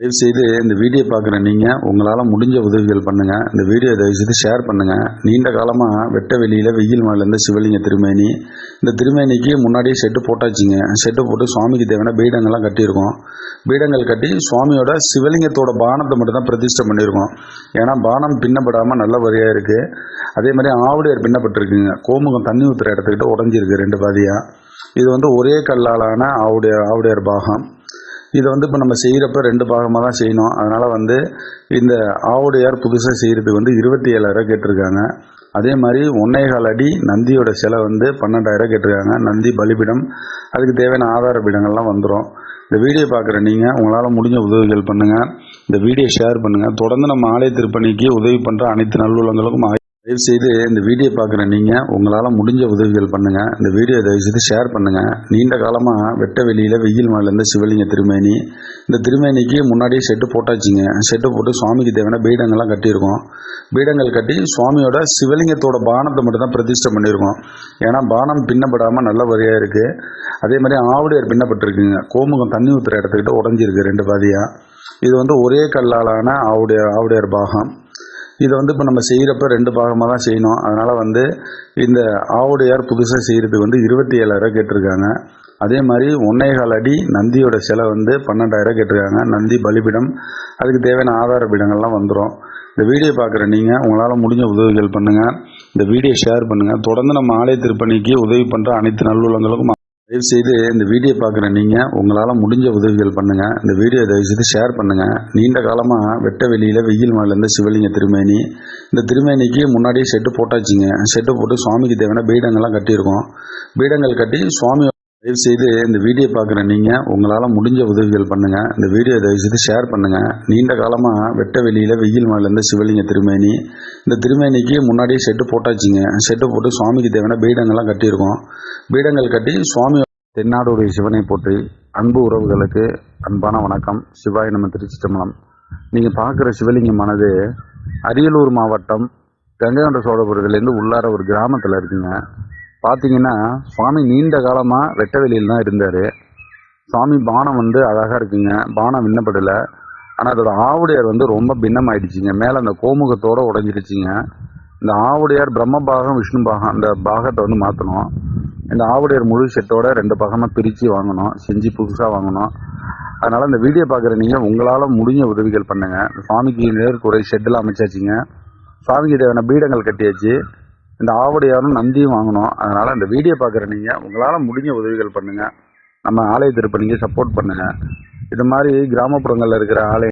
தயவுசெய்து இந்த வீடியோ பார்க்குற நீங்கள் உங்களால் முடிஞ்ச உதவிகள் பண்ணுங்கள் இந்த வீடியோ தயவுசெய்து ஷேர் பண்ணுங்கள் நீண்ட காலமாக வெட்ட வெளியில் வெயில் மலையிலேருந்து சிவலிங்க திருமேனி. இந்த திருமேனிக்கு முன்னாடியே செட்டு போட்டாச்சுங்க. செட்டு போட்டு சுவாமிக்கு தேவையான பீடங்கள்லாம் கட்டியிருக்கோம். பீடங்கள் கட்டி சுவாமியோட சிவலிங்கத்தோட பானத்தை மட்டும் தான் பிரதிஷ்டை பண்ணியிருக்கோம். ஏன்னா பானம் பின்னப்படாமல் நல்ல வரியாக இருக்குது அதே மாதிரி ஆவுடையார் பின்னப்பட்டிருக்குங்க. கோமுகம் தண்ணி ஊற்றுற இடத்துக்கிட்ட உடஞ்சிருக்கு ரெண்டு பாதியாக இது வந்து ஒரே கல்லாலான ஆவுடைய ஆவுடையார் பாகம். இதை வந்து இப்போ நம்ம செய்கிறப்ப ரெண்டு பாகமாக தான் செய்யணும். அதனால் வந்து இந்த ஆவுடையார் புதுசாக செய்கிறதுக்கு வந்து இருபத்தி ஏழாயிரம் கேட்டிருக்காங்க. அதே மாதிரி ஒன்னேகால் அடி நந்தியோட சிலை வந்து பன்னெண்டாயிரம் கேட்டிருக்காங்க. நந்தி பலிபிடம் அதுக்கு தேவையான ஆதார பீடங்கள்லாம் வந்துடும் இந்த வீடியோ பார்க்குற நீங்கள் உங்களால் முடிஞ்ச உதவிகள் பண்ணுங்கள் இந்த வீடியோ ஷேர் பண்ணுங்கள் தொடர்ந்து நம்ம ஆலய திருப்பணிக்கு உதவி பண்ணுற அனைத்து நல்லுள்ளங்களுக்கும் தயவுசெய்து இந்த வீடியோ பார்க்குற நீங்கள் உங்களால் முடிஞ்ச உதவிகள் பண்ணுங்கள் இந்த வீடியோ தயவுசெய்து ஷேர் பண்ணுங்கள் நீண்ட காலமாக வெட்ட வெளியில் வெயில் மலையிலேருந்து சிவலிங்க திருமேனி. இந்த திருமேனிக்கு முன்னாடியே செட்டு போட்டாச்சுங்க. செட்டு போட்டு சுவாமிக்கு தேவையான பீடங்கள்லாம் கட்டியிருக்கோம். பீடங்கள் கட்டி சுவாமியோட சிவலிங்கத்தோட பானத்தை மட்டும்தான் பிரதிஷ்டை பண்ணியிருக்கோம். ஏன்னா பானம் பின்னப்படாமல் நல்ல வரியாக இருக்குது அதே மாதிரி ஆவுடையார் பின்னப்பட்டிருக்குங்க. கோமுகம் தண்ணி ஊற்றுற இடத்துக்கிட்ட உடஞ்சிருக்கு ரெண்டு பாதியாக இது வந்து ஒரே கல்லாலான ஆவுடைய ஆவுடையார் பாகம். இதை வந்து இப்போ நம்ம செய்கிறப்ப ரெண்டு பாகமாக தான் செய்யணும். அதனால் வந்து இந்த ஆவுடையார் புதுசாக செய்கிறதுக்கு வந்து இருபத்தி ஏழாயிரம் கேட்டிருக்காங்க. அதே மாதிரி ஒன்னேகால் அடி நந்தியோட சிலை வந்து பன்னெண்டாயிரம் கேட்டிருக்காங்க. நந்தி பலிபிடம் அதுக்கு தேவையான ஆதார பீடங்கள்லாம் வந்துடும் இந்த வீடியோ பார்க்குற நீங்கள் உங்களால் முடிஞ்ச உதவிகள் பண்ணுங்கள் இந்த வீடியோ ஷேர் பண்ணுங்கள் தொடர்ந்து நம்ம ஆலய திருப்பணிக்கு உதவி பண்ணுற அனைத்து நல்லுள்ளங்களுக்கும் தயவுசெய்து இந்த வீடியோ பார்க்குற நீங்கள் உங்களால் முடிஞ்ச உதவிகள் பண்ணுங்கள் இந்த வீடியோ தயவுசெய்து ஷேர் பண்ணுங்கள் நீண்ட காலமாக வெட்ட வெளியில் வெயில் மலையிலேருந்து சிவலிங்க திருமேனி. இந்த திருமேனிக்கு முன்னாடியே செட்டு போட்டாச்சுங்க. செட்டு போட்டு சுவாமிக்கு தேவையான பீடங்கள்லாம் கட்டியிருக்கோம். பீடங்கள் கட்டி சுவாமி தயவுசெய்து இந்த வீடியோ பார்க்குற நீங்கள் உங்களால் முடிஞ்ச உதவிகள் பண்ணுங்கள் இந்த வீடியோ தயவுசெய்து ஷேர் பண்ணுங்கள் நீண்ட காலமாக வெட்ட வெளியில் வெயில் மலையிலேருந்து சிவலிங்க திருமேனி. இந்த திருமேனிக்கு முன்னாடியே செட்டு போட்டாச்சுங்க. செட்டு போட்டு சுவாமிக்கு தேவையான பீடங்கள்லாம் கட்டியிருக்கோம். பீடங்கள் கட்டி சுவாமி தென்னாடுடைய சிவனை போற்றி அன்பு உறவுகளுக்கு அன்பான வணக்கம். சிவாய் நம்ம திருச்சிட்டம்பலம் நீங்கள் பார்க்குற சிவலிங்கமானது அரியலூர் மாவட்டம் கங்கைகொண்ட சோழபுரத்துலேருந்து உள்ளார ஒரு கிராமத்தில் இருக்குங்க. பார்த்தீங்கன்னா சுவாமி நீண்ட காலமாக வெட்டவெளியில் தான் இருந்தார். சுவாமி பானம் வந்து அழகாக இருக்குங்க. பானம் விண்ணப்படலை. ஆனால் அதோட ஆவுடையார் வந்து ரொம்ப பின்னமாயிடுச்சிங்க. மேலே அந்த கோமுகத்தோடு உடஞ்சிருச்சிங்க. இந்த ஆவுடையார் பிரம்ம பாகம் விஷ்ணு பாகம் அந்த பாகத்தை வந்து மாற்றணும் இந்த ஆவுடையார் முழு செட்டோட ரெண்டு பாகமாக பிரித்து வாங்கணும். செஞ்சு புதுசாக வாங்கணும். அதனால் இந்த வீடியோ பார்க்குற நீங்கள் உங்களால் முடிஞ்ச உதவிகள் பண்ணுங்கள் சுவாமிக்கு நேருக்கு ஒரு ஷெட்டில் அமைச்சாச்சுங்க. சுவாமிக்கு தேவையான பீடங்கள் கட்டியாச்சு. இந்த ஆவுடையாரும் நந்தியும் வாங்கணும். அதனால் இந்த வீடியோ பார்க்குற நீங்கள் உங்களால் முடிஞ்ச உதவிகள் பண்ணுங்கள் நம்ம ஆலய திருப்பணிக்கு சப்போர்ட் பண்ணுங்கள் இது மாதிரி கிராமப்புறங்களில் இருக்கிற ஆலய